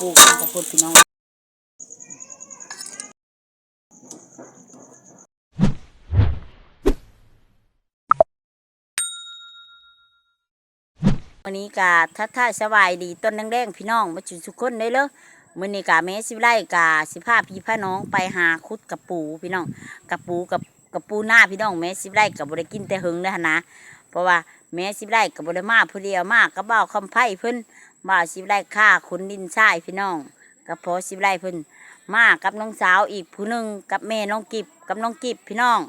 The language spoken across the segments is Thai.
ปูกันกับพุทธพี่น้องวันนี้กาทัดท่ายสบายดีต้นแดงๆพี่น้องมาจุทุกคนได้เลยมื้อนี้กาแม่สิไล่กาสิพาพี่พาน้องไปหาคุดกับปูพี่น้องกับปูกับกับปูหน้าพี่น้องแม่สิไล่กับบริกินแต่หึงนะนะเพราะว่าแม่สิไล่กับบริมาผู้เดียวมากกับเบ้าคำไพ่เพิ่น บ่าวสิไล่ฆ่าขุนดินทรายพี่น้องกับพอสิบไล่เพิ่นมากับน้องสาวอีกผู้หนึ่งกับแม่น้องกิบกับน้องกิบพี่น้อง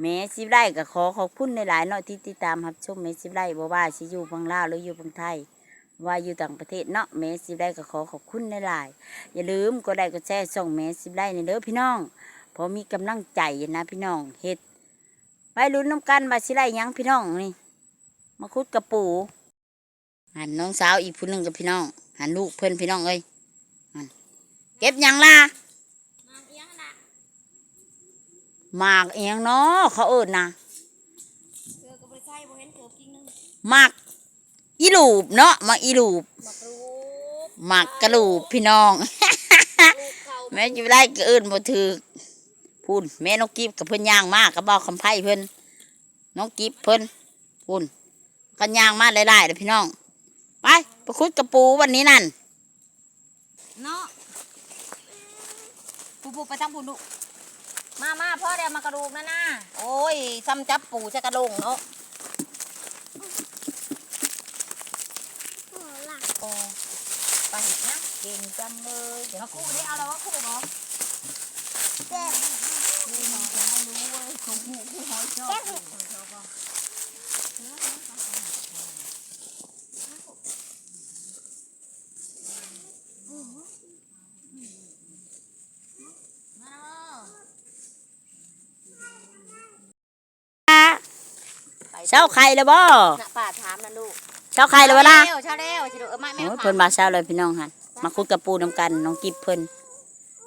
แม่สิบไล่ก็ขอขอบคุณในหลายเนาะที่ติดตามรับชมแม่สิบไล่บ่ว่าสิอยู่พังลาวหรืออยู่พังไทย ว่าอยู่ต่างประเทศเนาะแม่สิบไล่ก็ขอขอบคุณในหลายอย่าลืมกดไลค์กดแชร์ส่งแม่สิบไล่ในเด้อพี่น้องเพอมีกำลังใจนะพี่น้องเฮ็ดไปลุ้นน้ำกันมาสิไล่ยังพี่น้องนี่มาคุดกระปู หันน้องสาวอีกผู้หนึ่งกับพี่น้อง หันลูกเพื่อนพี่น้องเอ้ยหันเก็บหยังล่ะหมากเอียงเนาะเขาเอิญนะหมากอีลูบเนาะหมากอีลูบหมากกระลูบพี่น้อง แม่จะไล่ก็เอิญบ่ถือพูนแม่น้องกิฟกับเพื่อนย่างมากกับเบาคำไพ่เพื่อนน้องกิฟเพื่อนพูนกันย่างมาหลายๆเลยพี่น้อง ไปไปคุดกระปูวันนี้นั่นเนาะปูปูไปทางปูลูกมามาพ่อเดี๋ยวมากระดูกนะนะโอ้ยซ้ำจับปูจะกระลงเนาะโอ้ไปเห็นนะเก่งจังเลยเดี๋ยวคู่นี้เอาแล้วว่าคู่เนาะแก้คู่หมอจะไม่รู้เว้ยคู่หูคู่หอยชอบมาเนาะ เช้าไข่แล้วบ่น่ะป้าถามนะลูกเช้าไข่แล้วบ่ล่ะเช้าแล้วสิลูกเออไม่ไม่โอ้ยถามเพิ่นมาเช้าเลยพี่น้องหันมาคุดกระปูนำกันน้องกิฟเพิ่น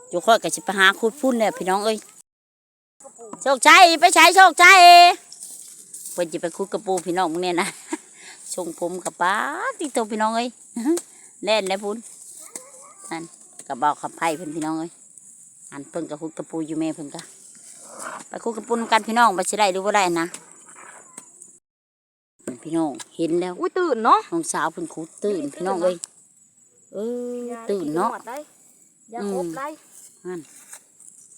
อยู่ค่อยกับสิไปหาคุดพุ่นเนี่ยพี่น้องเอ้ยโชคชัยไปใช้โชคชัยเพิ่นจะไปคุดกระปูพี่น้องมึงเนี่ยนะชงผมกับป้าติโตพี่น้องเอ้ยเล่นเลยพุ่นนั่นกระบอกขับไผ่เพิ่นพี่น้องเอ้ยอันเพิ่นกับคุดกระปูอยู่แม่เพิ่นกะไปคุดกระปูนำกันพี่น้องไปสิได้หรือว่าได้นะ พี่น้อง เห็นแล้วอุ้ยตื่นเนาะน้องสาวเพิ่นคุดตื่นพี่น้องเอ้ยเออตื่นเนาะอย่าอืมครบได้ฮั่น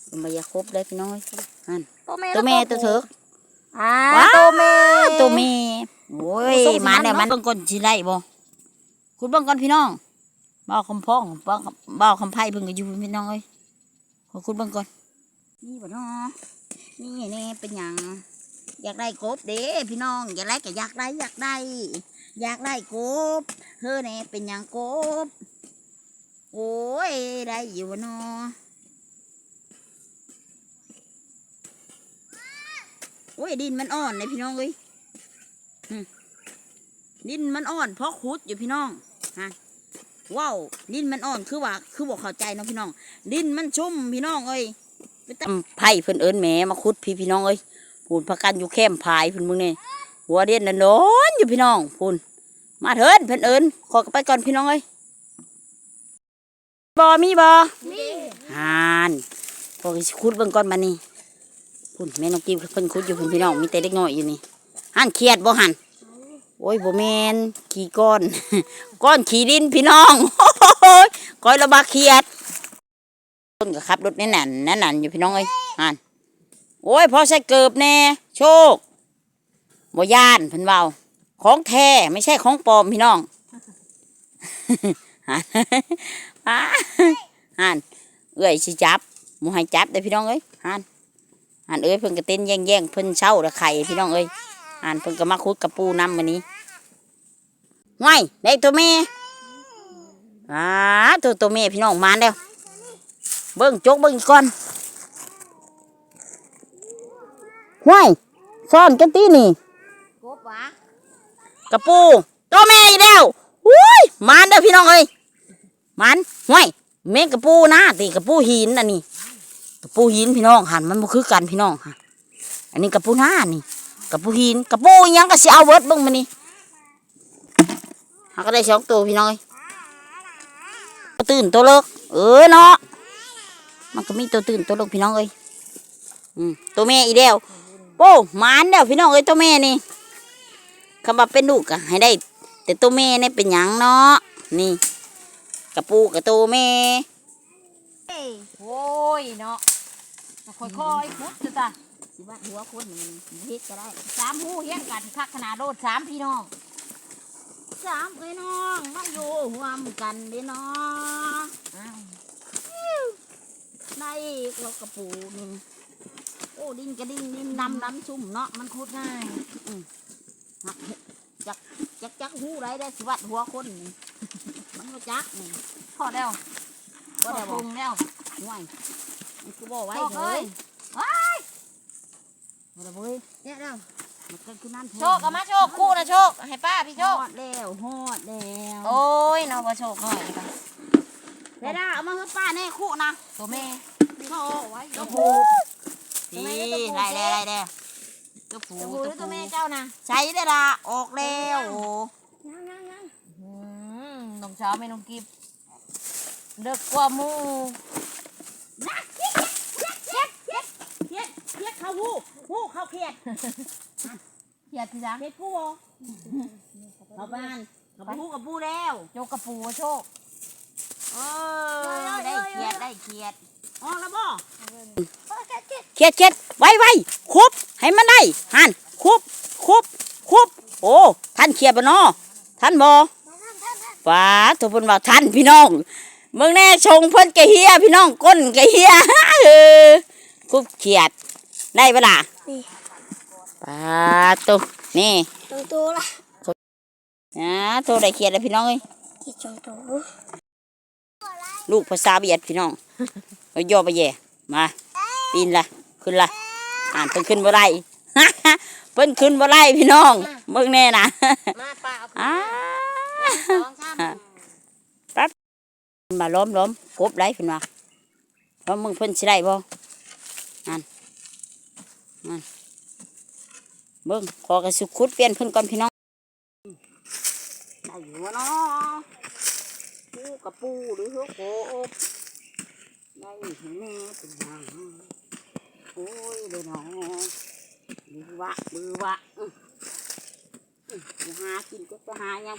เป็นมายาครบได้พี่น้องเอ้ยฮั่นตัวแม่ตัวแม่ตัวเถอะอ่าว้าตัวแม่ตัวแม่โอ้ยส่งสิมาเนี่ยมัมันนเนาะเบิ่งก่อนสิไล่บ่คุณเบิ่งก่อนพี่น้องบ่าวคำพ้องบ่าวคำบ่าวคำไพ่เพิ่นก็อยู่พี่น้องเอ้ยขอคุณเบิ่งก่อนนี่บ่เนาะนี่แน่เป็นหยัง อยากได้กบเด้พี่น้อง อยากได้ก็อยากได้อยากได้ อยากได้กบเฮ้อแน่เป็นหยังกบ โอ้ยได้อยู่บ่เนาะโอ้ยดินมันอ่อนเลยพี่น้องเอ้ยดินมันอ่อนเพราะขุดอยู่พี่น้องฮะว้าวดินมันอ่อนคือว่าคือบอกเข้าใจเนาะพี่น้อง ดินมันชุ่มพี่น้องเอ้ยไปตำไผ่เพิ่นเอิ้นแหมมาขุดพี่พี่น้องเอ้ย พูนพักกันอยู่แคมพายเพิ่นมึงนี่หัวเด่นน่ะนอนอยู่พี่น้องพูนมาเถิดเพิ่นเอิ้นขอกไปก่อนพี่น้องเอ้ยบอมีบอนี่ฮานพวกสิคุดเบิ่งก่อนมานี่พุ่นแม่น้องกิมเพิ่นคุดอยู่พุ่นพี่น้องมีแต่เล็กน้อยอยู่นี่หันเครียดบ่หันโอ้ยบ่แมนขี้ก้อนก้อนขี้ดินพี่น้องโอ้ยก้อยระบาเครียดต้นก็ขับรถแน่นแน่นอยู่พี่น้องเอ้ยหัน โอ้ยพอใส่เกิบแน่โชคบ่ย่านเพิ่นเว้าของแท้ไม่ใช่ของปลอมพี่น้องหันฮันเอ้ยสิจับมูให้จับเด้พี่น้องเอ้ยหันหันเอ้ยเพิ่นก็เต้นแย่งแย่งเพิ่นเช่าละไข่พี่น้องเอ้ยหันเพิ่นก็มาคุดกับปูน้ำวันนี้ไว้ได้ตัวแม่อ่าตัวตัวแม่พี่น้องมาแล้วเบิ้งจกเบิ้งกก่อน ไว้ซ่อนกันตีนี่ครบวะกระปูตัวแม่อีกแล้วอุ้ยมาเด้อพี่น้องเอ้ยมันห้วยแม่งกระปูนะตีกระปูหินอันนี้กระปูหินพี่น้องหันมันบ่คือกันพี่น้องค่ะอันนี้กระปูหน้านี่กระปูหินกระปูอิหยังก็สิเอาเบิดเบิ่งมานี่หาก็ได้สองตัวพี่น้องเอ้ยตื่นตัวเลิกเออเนาะมันก็มีตัวตื่นตัวเลิกพี่น้องเอ้ยอืมตัวแม่อีเดียว โป้หมานเดียวพี่น้องเอ้ยตัวแม่นี่คำว่าเป็นลูกก็ให้ได้ แต่ตัวแม่นี่เป็นหยังเนาะนี่กระปูกับตัวแม่เอ้ยโอ้ยเนาะค่อยๆพุดจ้ะสิว่าหัวคนมันเฮ็ดก็ได้สามหูเฮี้ยงกันคักขนาดโดดสามพี่น้องสามเอ้ยน้องมาอยู่รวมกันเด้เนาะอ้าวได้เรากระปูนี่โอ้ดินกระดิ่งดินดำดำชุ่มเนาะมันคุดง่ายอืมหักจักจักจักหูไรได้สิวัดหัวคนนี่มันก็จักนี่พอแล้วพก็อได้แล้วบปอรุกงแล้วห่วยมันคือบอกไว้โชคเถเอ้อะยบ่ได้เว้ยเนี่ยแล้วมันก็คือนั่นโชคเอามาโชคคู่นะโชคให้ป้าพี่โชโชคคฮอดแล้วฮอดแล้วโอ้ยน้องบ่โชคหน่อยกันเดี๋ยวนะเอามาให้ป้าแน่คู่นะตัวแม่เขาเอาไว้ตัตัวว ผู้ผูพี่ไรแด้ไรแด้ตัวผูตัวผู้หรือตัวแม่เจ้านะใช้ได้ละออกแล้วโอ้อืมน้องเช้าไม่น้องกิบเด็กกว่าหมูเฮ็ดเฮ็ดเขาหูหูเขาเขียดเขียดพี่จังเฮ็ดผู้บ่เขาบ้านเขาไปหูกับผู้แล้วโยกกระปูโชคเออได้เขียดได้เขียดอ๋อแล้วบ่ เขียดเขียดไวไวคุบให้มันได้หันคุบคุบคุบโอ้ท่านเขียดบ่เนาะท่านบ่ป้าทุกคนบอกท่านพี่น้องเมืองแน่ชงเพิ่นกะเฮียพี่น้องก้นกะเฮียเออคุบเขียดได้ปะล่ะนี่ป้าตุนี่สองตัวละอ่าตัวได้เขียดแล้วพี่น้องเอ้ยกี่สองตัวลูกภาษาเบียดพี่น้องเอาย่อไปแย่มา ปีนละขึ้นละอ่านเพิ่นขึ้นบ่ได้เพิ่นขึ้นบ่ได้พี่น้องเบิ่งแน่นะมาป้าเอาอ้าสองสามมาล้อมล้อมกบได้เพิ่นว่าว่ามึงเพิ่นสิได้บ่นั่นนั่นเบิ่งขอกระสุขุดเปลี่ยนเพิ่นก่อนพี่น้องได้อยู่วะเนาะปูกระปูหรือหัวโกบได้เห็นแม่เป็นหยังโอ้ยเลยเนาะบือวะบือวะอื้ออื้ออย่าหากินก็ไปหาหยัง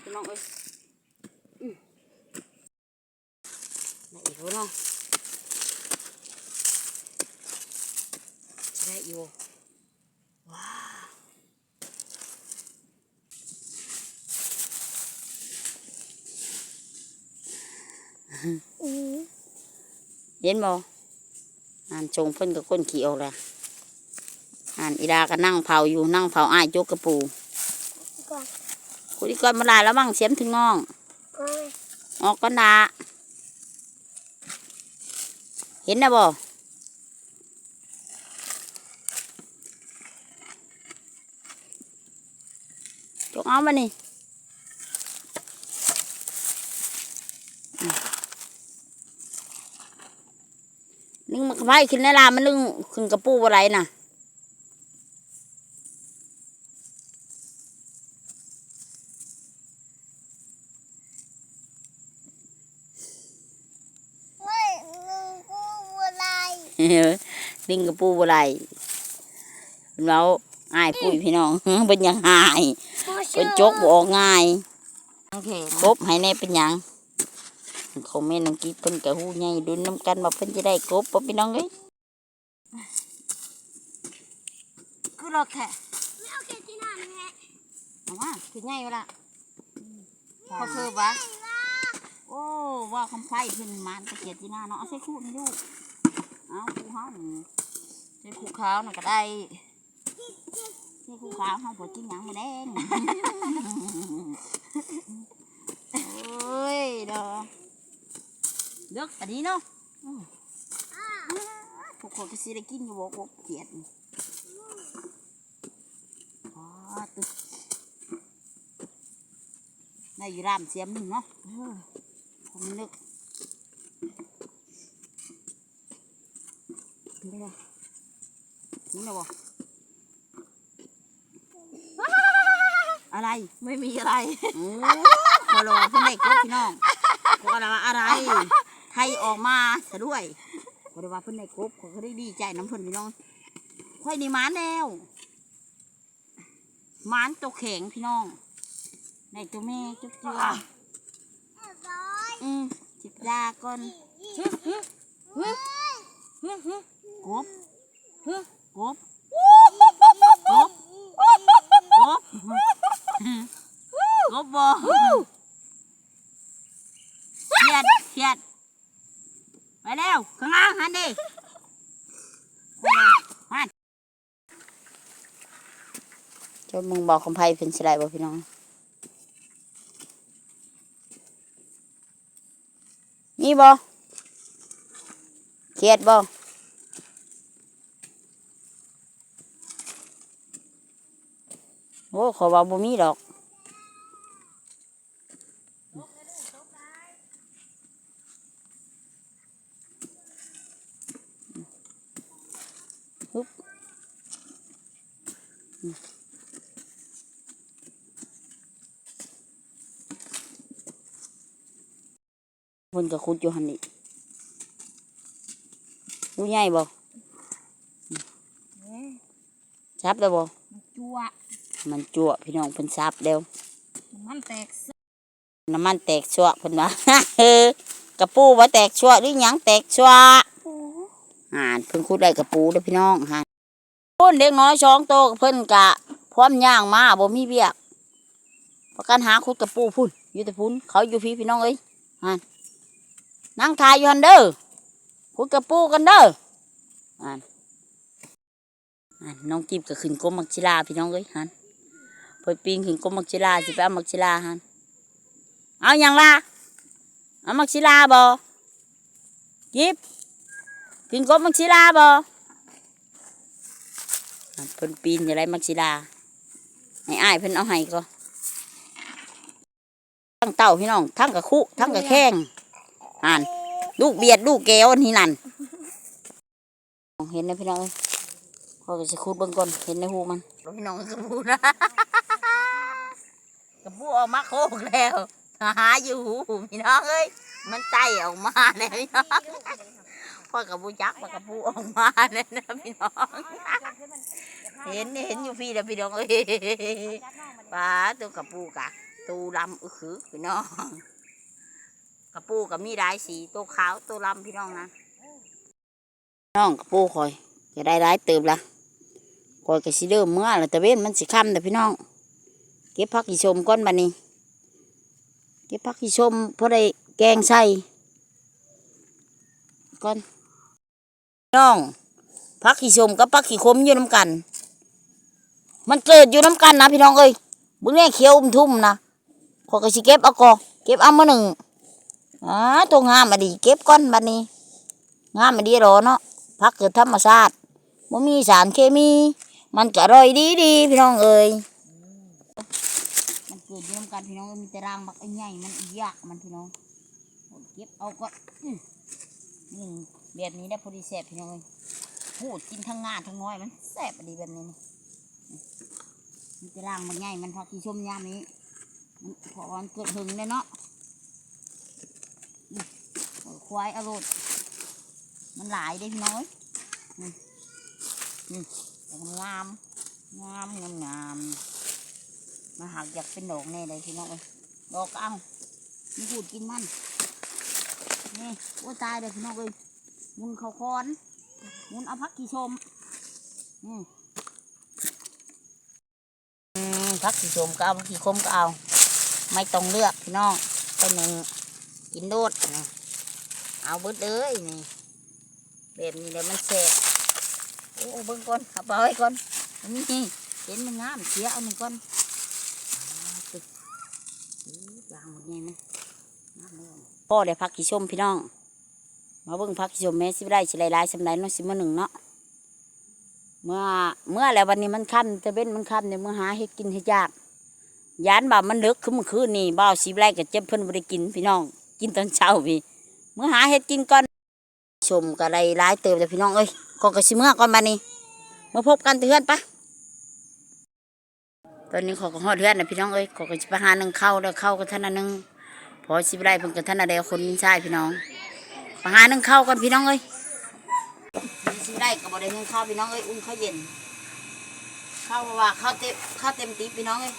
พี่น้องเอ้ยได้อีกแล้วเนาะได้อยู่ว้าวเห็นบ่ อ่านชงเพิ่นกับคนขี่ออกแล้วอ่านอีดาก็นั่งเผาอยู่นั่งเผาอ้ายจกกระปูก่อนคุยก่อนมาลายแล้วมั่งเสียมถึงน้องออกก่อนดาเห็นนะบ่จกเอามานี่อืมนึ่งมันกระ ไพขึ้นในลามันนึ่งขึ้นกระปูอะไรน่ะไม่มึงกูอะไรลิงกระปูอะไรเราอายปุ้ยพี่น้องเป็นหยังหายกูเป็นจกบออกง่ายโอเคกบให้แน่เป็นหยัง เขาแม่น้องกีเพิ่นกะหูใหญ่ดุนน้ำกันว่าเพิ่นจะได้กบบ่พี่น้องเอ้ยคือรถแท้ไม่เอาแค่ที่นั่นแหละเอาว่าคือไงวะล่ะเขาคือวะโอ้ว่าคำไฟเพิ่นมานตะเกียบที่หน้าเนาะเอาใส่คู่นี่ลูกเอาคู่เฮานี่ใช้คู่ขาวน่ะก็ได้ใส่คู่ขาวเฮาบ่กินหยังมาแดงโอ้ ยดอกเลิกอันนี้เนาะอืมพวกคนก็สิได้กินอยู่บ่กบเขียดนี่อ๋อตึกได้อยู่รามเสียมหนึ่งเนาะผมนึกนี่เลยนี่เลยบ่อะไรไม่มีอะไรโอ้ขอรอเพื่อนได้กบพี่น้องขอรออะไร ไข่ออกมาซะด้วยบ่ได้ว่าเพิ่นได้กบเขาก็ได้ดีใจน้ำเพิ่นพี่น้องค่อยในี่หมานแล้วหมานตัวแข็งพี่น้องในตัวแม่จุ๊บจ้าอืมจิบยาก่อนกบกบกบกบกบบ่เครียดเครียด ไปแล้วข้างล่างหันดิหันจนมึงบอกคำไพ่เป็นสไลด์บ่พี่น้องมีบ่เครียดบ่โอ้ขอว่าบ่มีดอก เพิ่นก็ขุดอยู่หั่นนี่ดูใหญ่บ่ซับแล้วบ่จั่วมันจั่วพี่น้องเพิ่นซับแล้วมันแตกน้ำมันแตกชั่วเพิ่นว่าเออกระปูว่าแตกชั่วหรือหยังแตกชั่วห่านเพิ่นขุดได้กระปูเด้อพี่น้องห่านพุ่นเด็กน้อยสองโตกับเพิ่นกะพร้อมย่างมาบ่มีเบียกประกันหาขุดกระปูพุ่นอยู่แต่พุ่นเขาอยู่พี่พี่น้องเอ้ยห่าน นั่งทายอยู่หันเด้อขุดกระปูกันเด้อห่านห่านน้องกิบก็ขึ้นกรมมักชิลาพี่น้องเอ้ยห่านเพิ่นปีนขึ้นกรมมักชิลาสิไปเอามักชิลาห่านเอาอย่างละเอามักศิลาบอยิบกินกบมักศิลาบอเพิ่นปีนอย่าไรมักศิลาให้อ้ายเพิ่นเอาให้ก็ทั้งเต่าพี่น้องทั้งกระคุทั้งกระแข้ง อ่านลูกเบียดลูกแก้วอันนี้นั่นเห็นนะพี่น้องเอ้ยพอก็จะคูดเบิ่งก่อนเห็นในหูมันพี่น้องกระพูนะกระพูออกมาโคกแล้วหาอยู่พี่น้องเอ้ยมันไตออกมาแล้วพี่น้องพ่อกับบูจักพ่อกับบูออกมาแล้วนะพี่น้องเห็นเห็นอยู่พี่แล้วพี่น้องเอ้ยปลาตัวกับปูกะตูลำอือคือพี่น้อง ปูกับมีหลายสีตัวขาวตัวลำพี่น้องนะน้องกับปูคอยจะได้ร้ายเติมละคอยกับสิเดิมเมื่อล้วแต่เว้นมันสิค่ำแต่พี่น้อง เก็บผักอีชมก้อนบันนี้ เก็บผักขี้ชมเพอได้แกงใส่ก่อนน้องผักขี้ชมกับผักขี้คมอยู่น้ำกัน มันเกิดอยู่น้ำกันนะพี่น้องเอ้ยบึงแน่เขียวอุ้มทุ่มนะขอยก็สิเก็บเอากอเก็บเอามาหนึ่ง อ่าตัวงามมาดีเก็บก้อนบัดนี้ งามมาดีรอเนาะผักเกิดธรรมชาติไม่มีสารเคมี มันก็อร่อยดีดีพี่น้องเอ้ยมันเกิดอยู่นำกันพี่น้องมีแต่รางบักไอ้ใหญ่มันยากมันพี่น้องเก็บเอาก็นี่แบบนี้ได้พอดีแสบพี่น้องเลยพูดกินทั้งงาทั้งน้อยมันแสบดีแบบนี้มีแต่รางบักใหญ่มันพอที่ชมยามนี้มันพอมันเกิดหึงเลยเนาะ ควายอรดมันหลายเด้พี่น้องอ้ยอืมอืมแต่มันงาม งามงามงามมาหักอยากเป็นดอกแน่เลยพี่น้องเอ้ยดอกเอามีพูดกินมันนี่โอ้ตายเลยพี่น้องเอ้ยมุนเขาคอนมุนเอาพักกี่ชมอืมอืมพักกี่ชมก็เอาพักกี่คมก็เอา ไม่ต้องเลือกพี่น้องไปหนึ่งกินโดดนะ เอาเบิดเลยนี่แบบนี้เดี๋ยวมันแสบโอ้เบิ่งก่อนเอาไปไว้ก่อนนี่เห็นมันงามเสียเอาหนึ่งก่อนวางหมดไงมันน้ำเลยพ่อได้พักกี่ชมพี่น้อง มาเบิ่งพักกี่ชมแม่สิได้สิได้หลายสำไรเนาะสิมาหนึ่งเนาะเมื่อเมื่อแล้ววันนี้มันค่ำแต่เว้นมันค่ำเนี่ยเมื่อหาเฮ็ดกินเฮ็ดยากยานบ่ามันเลิกขึ้นมื่อคืนนี่บ่าวสิไร่กับเจ็บเพิ่นบ่ได้กินพี่น้อง กินตอนเช้าพี่ เมื่อหาเฮ็ดกินก่อนชมก็ได้ายเติบแต่พี่น้องเอ้ยก็ก็สิเมื่อก่อนบัดนี้มาพบกันเทือนปะตอนนี้ขอก็ฮอดเทือนนะพี่น้องเอ้ยขอก็สิไปหาหนึ่งเข้าแล้วเข้ากันท่านนหนึงพอสิบไรเพิ่นกันท่านอะไรคนนินชายพี่น้องมาหานึ่งเข้ากันพี่น้องเอ้ยสิบได้กับบ่ได้นึ่งข้าพี่น้องเอ้ยอุ่นข้าวเย็นข้าวเพราว่าข้าวเต็มข้าวเต็มตีพี่น้องเอ้ย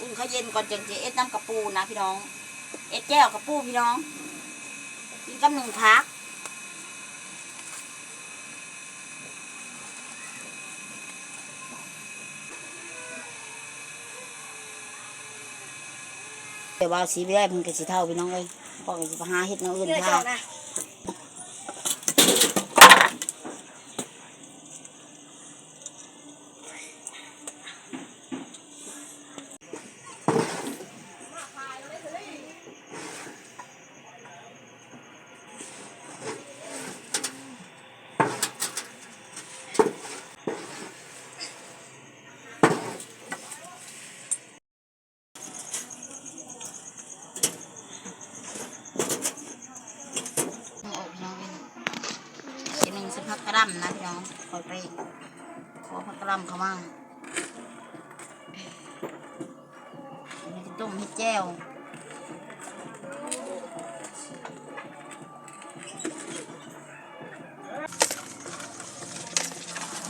อุ่นข้าวเย็นก่อนจังจะเอ็ดน้ำกระปูนะพี่น้อง เอ็ดแก้วกับปูพี่น้องกินกับหนึ่งพักเดี๋ยว่าสีไปได้มันก็สีเท่าพี่น้องเลยพ่อก็จะไปหาเห็ดน้อื่นเท่าำนะพี่น้องคอยไปขอพักกรำเขามั่งมันจะต้มให้แจ้ว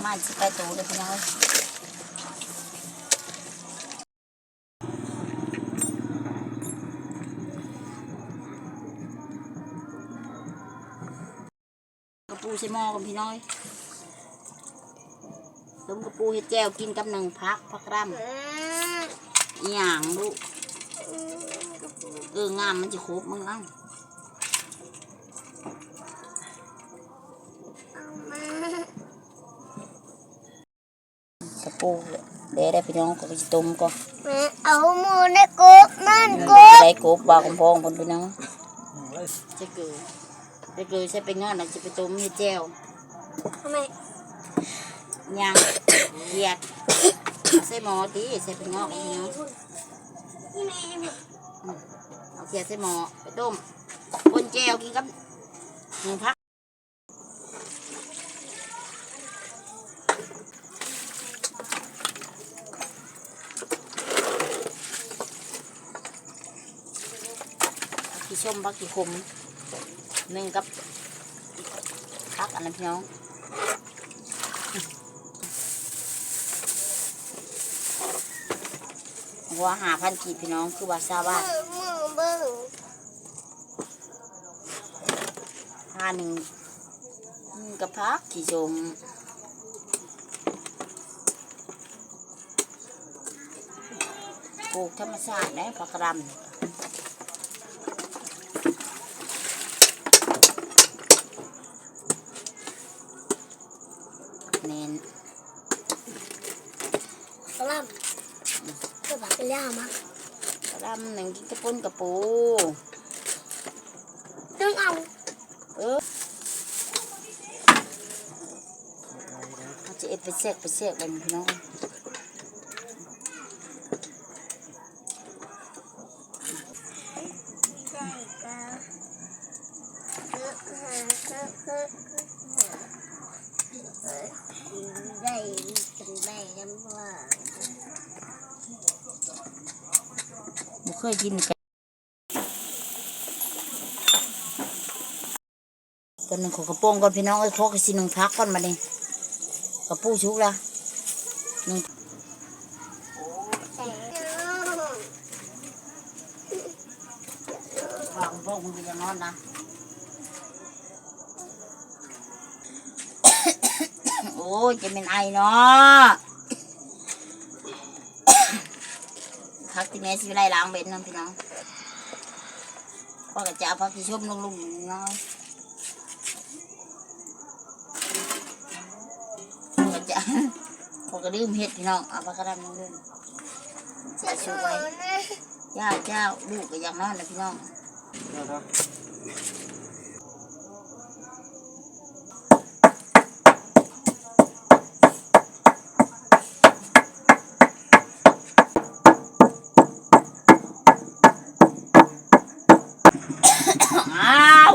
มันสิไปตูเลยพี่น้องเอ้ยกระปูใส่หม้อกันพี่น้อย มกระปูเฮ็ดแจ้วกินกับหนึ่งพักพักกระดำอืมอหย่างลูกอืมเอองามมันจะครบมึงเอ้าเอามากระปูเดี๋ยวได้พี่น้องก็ไปต้มก็แม่เอาหมูในกบนั่นกบได้กบวางของพองคนพี่น้องจะเกลือจะเกลือใช้เป็นงอนนะจะไปต้มเฮ็ดแจ้วทำไม ยางเกียดใส่หม้อตีใส่เป็นงอกพี่น้องเนี่ยเอาเกียดใส่หม้อไปต้มบนแจวกินกับหนึ่งพักกี่ชมพักกี่คมหนึ่งกับพักอันนั้นพี่น้อง หัวหาพันกีบพี่น้องคือว่าซาบ้านหมูเบิ้งห้าหนึ่งกับพักขี่ชมปลูกธรรมชาตินะผักกระดำเน้น กระลำก็แบบเป็น ย่ามากระดำหนึ่งกินกระปุ้นกระปูดึงเอาเออเขาจะเอ็ดไปเสกไปเสกไปพี่น้อง ใช่ก็ได้จังได้กันว่า บ่เคย กินกันตอนหนึ่งขอกระโปรงก่อนพี่น้องเอ้ยขอกสิหนึ่งพักก่อนมาดิกระปูชุกละหนึ่งวางพวกมึงจะนอนนะโอ้จะเป็นไอเนาะ พักที่แม่สิไล่ล้างเบ็ดน้ำพี่น้องพ่อก็จะเอาพักที่ชมลุงๆน้อยพ่อก็จะพ่อก็ลืมเห็ดพี่น้องเอาพักกระดำลุงๆจะช่วยเจ้าเจ้าลูกก็อยังนอนนะพี่น้อง อ้าว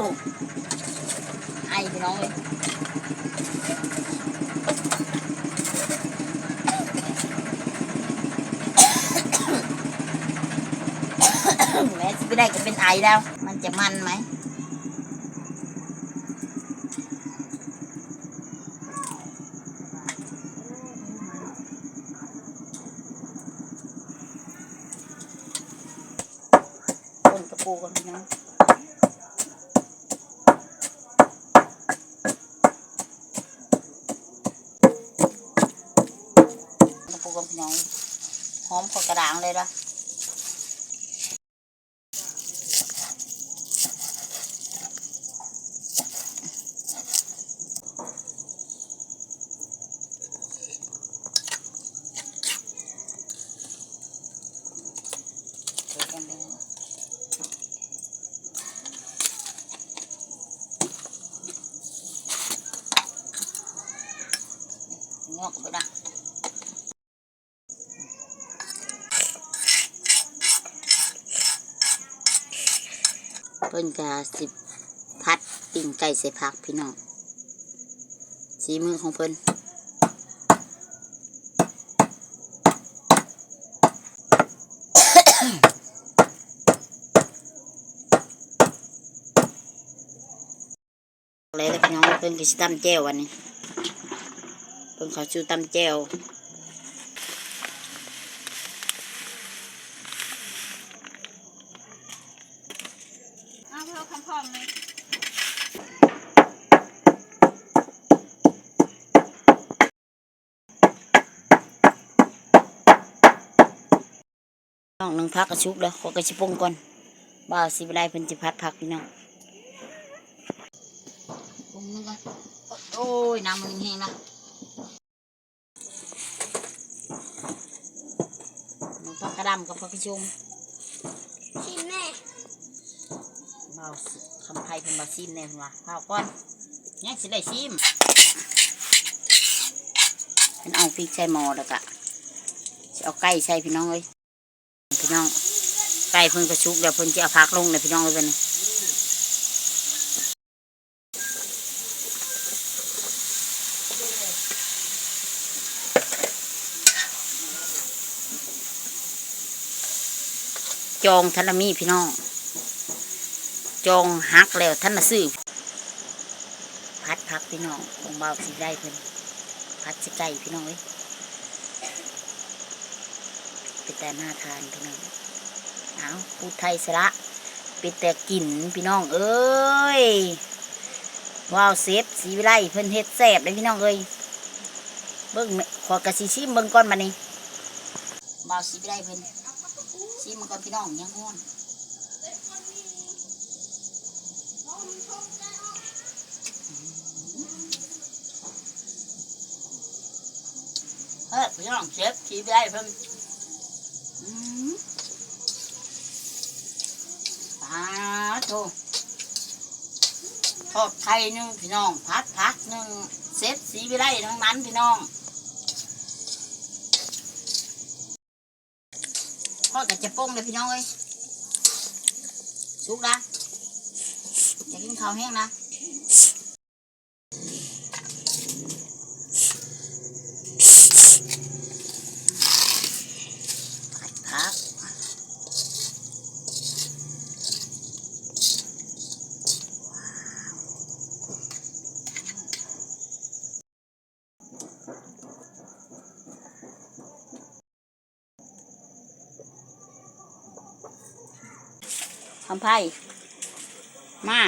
ไอพี่น้องเลย แม่ได้ก็เป็นไอแล้ว มันจะมันไหมคนกระปูกันพี่น้องกระปูกันพี่น้องหอมขอกระด่างเลยละ กันเลยงอกไปนะเพิ่นกาสิบพัดปิ่งไก่ใส่ผักพี่น้องสีมือของเพิ่น เลยแล้วพี่ น้องเพิ่นก็สิตำแจ่ววันนี้เพิ่นเขาชูตำแจ่วเอาเพื่อคำพร้อมเลยน้องหนึ่งพักกระชุบแล้วขอกระชิปรุงก่อนบ่าวสิบไลเพิ่นสิพัดผักพี่น้องปรุงนึงก่อน โอ้ย น้ำมันแห้งละหนึ่งพักกระดำกับพักกระชุมชิมแม่บ่าวสิคำไทยเพิ่นบ่าซิมแน่เพิ่นว่าข้าวก่อนยังสิได้ซิมเพิ่นเอาพริกใส่หม้อแล้วก็สิเอาไก่ใส่พี่น้องเอ้ยพี่น้องไก่เพิ่นกระชุบแล้วเพิ่นจะเอาผักลงเลยพี่น้องเอ้ยเพิ่น จองทันมีพี่น้อง จองหักแล้วท่านมาซื้อพัดพักพี่น้องของเบาสีได้เพิ่นพัดสิไก่พี่น้องเอ้ยเป็นแต่น่าทานพี่น้องเอาพูดไทยสระเป็นแต่กลิ่นพี่น้องเอ้ยว้าวเซฟสีวิไลเพิ่นเฮ็ดแซ่บเลยพี่น้องเอ้ยเบิ่งขอกระสีชิมเบิ่งก่อนมานี่เบาสีวิไลเพิ่น ชิมันก่อนพี่น้องยังฮ้อนเฮ้ยพี่น้องเชฟขี่ไปได้เพิ่มอืมปลาโถทอดไข่หนึ่งพี่น้อง พัดพักหนึ่งเซฟสีไปได้ทั้งนั้นพี่น้อง อดกับจะโป้งเลยพี่น้องเอ้ยสุกนะอย่ากินข้าวแห้งนะ คำไพ่มา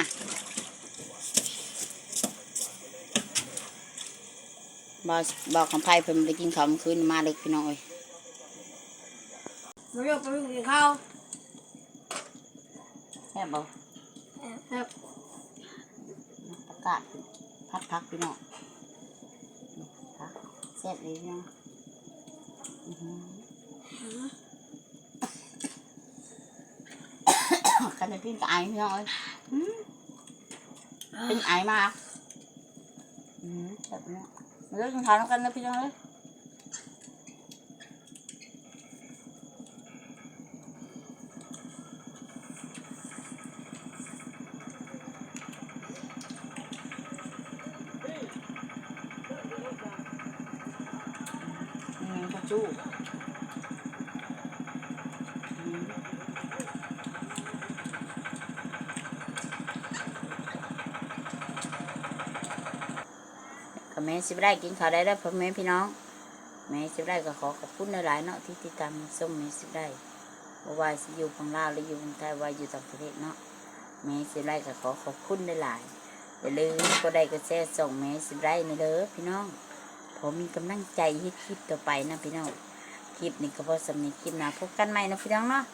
บอกบอกคำไพ่เพิ่นไปกินข้าวเมื่อคืนมาเลยพี่น้องเอ้ยมาเรียกไปกินข้าวแซ่บบ่ครับประกาศพัดพักพี่น้องพักแซ่บเลยพี่น้อง อื้อหือคันจะกินกับไอพี่น้องเอ้ยอื้อเป็นไอมากอืมแบบนี้มาเลิกกินข้าวน้ำกันนะพี่น้องเอ้ย อืมกระจูอืม กับ แม่สิบได้กินข้าวได้แล้วพ่อแม่พี่น้อง แม่สิบได้ก็ขอขอบคุณหลายๆเนาะที่ติดตามส้มแม่สิบได้บ่ว่าสิอยู่ฝั่งลาวหรืออยู่ฝั่งไทยว่าอยู่ต่างประเทศเนาะแม่สิบได้ก็ขอขอบคุณหลายๆอย่าลืมก็ได้ก็แชร์ส่งแม่สิบได้นะเด้อพี่น้อง ผมมีกำลังใจให้คลิปต่อไปนะพี่น้องคลิปนี้ก็พอสำเนีคลิปน้าพบกันใหม่นะพี่น้องเนาะ